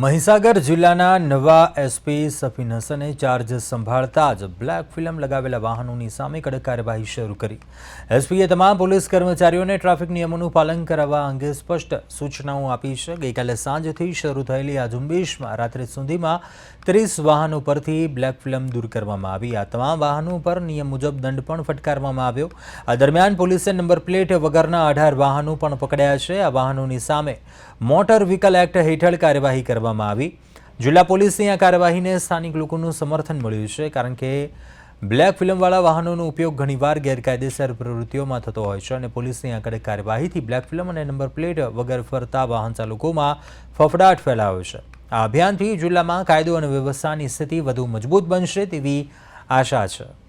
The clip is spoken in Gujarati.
મહીસાગર જિલ્લાના નવા એસપી સફીન હસને ચાર્જ સંભાળતા જ બ્લેક ફિલ્મ લગાવેલા વાહનોની સામે કડક કાર્યવાહી શરૂ કરી. એસપીએ તમામ પોલીસ કર્મચારીઓને ટ્રાફિક નિયમોનું પાલન કરાવવા અંગે સ્પષ્ટ સૂચનાઓ આપી છે. ગઈકાલે સાંજથી શરૂ થયેલી આ ઝુંબેશમાં રાત્રે સુધીમાં ત્રીસ વાહનો પરથી બ્લેક ફિલ્મ દૂર કરવામાં આવી. આ તમામ વાહનો પર નિયમ મુજબ દંડ પણ ફટકારવામાં આવ્યો. આ દરમિયાન પોલીસે નંબર પ્લેટ વગરના અઢાર વાહનો પણ પકડ્યા છે. આ વાહનોની સામે મોટર વ્હીકલ એક્ટ હેઠળ કાર્યવાહી કરવામાં આવી. જિલ્લા પોલીસની આ કાર્યવાહીને સ્થાનિક લોકોનું સમર્થન મળ્યું છે, કારણ કે બ્લેક ફિલ્મવાળા વાહનોનો ઉપયોગ ઘણીવાર ગેરકાયદેસર પ્રવૃત્તિઓમાં થતો હોય છે અને પોલીસની આ કડક કાર્યવાહીથી બ્લેક ફિલ્મ અને નંબર પ્લેટ વગર ફરતા વાહન ચાલકોમાં ફફડાટ ફેલાયો છે. આ અભિયાનથી જિલ્લામાં કાયદો અને વ્યવસ્થાની સ્થિતિ વધુ મજબૂત બનશે તેવી આશા છે.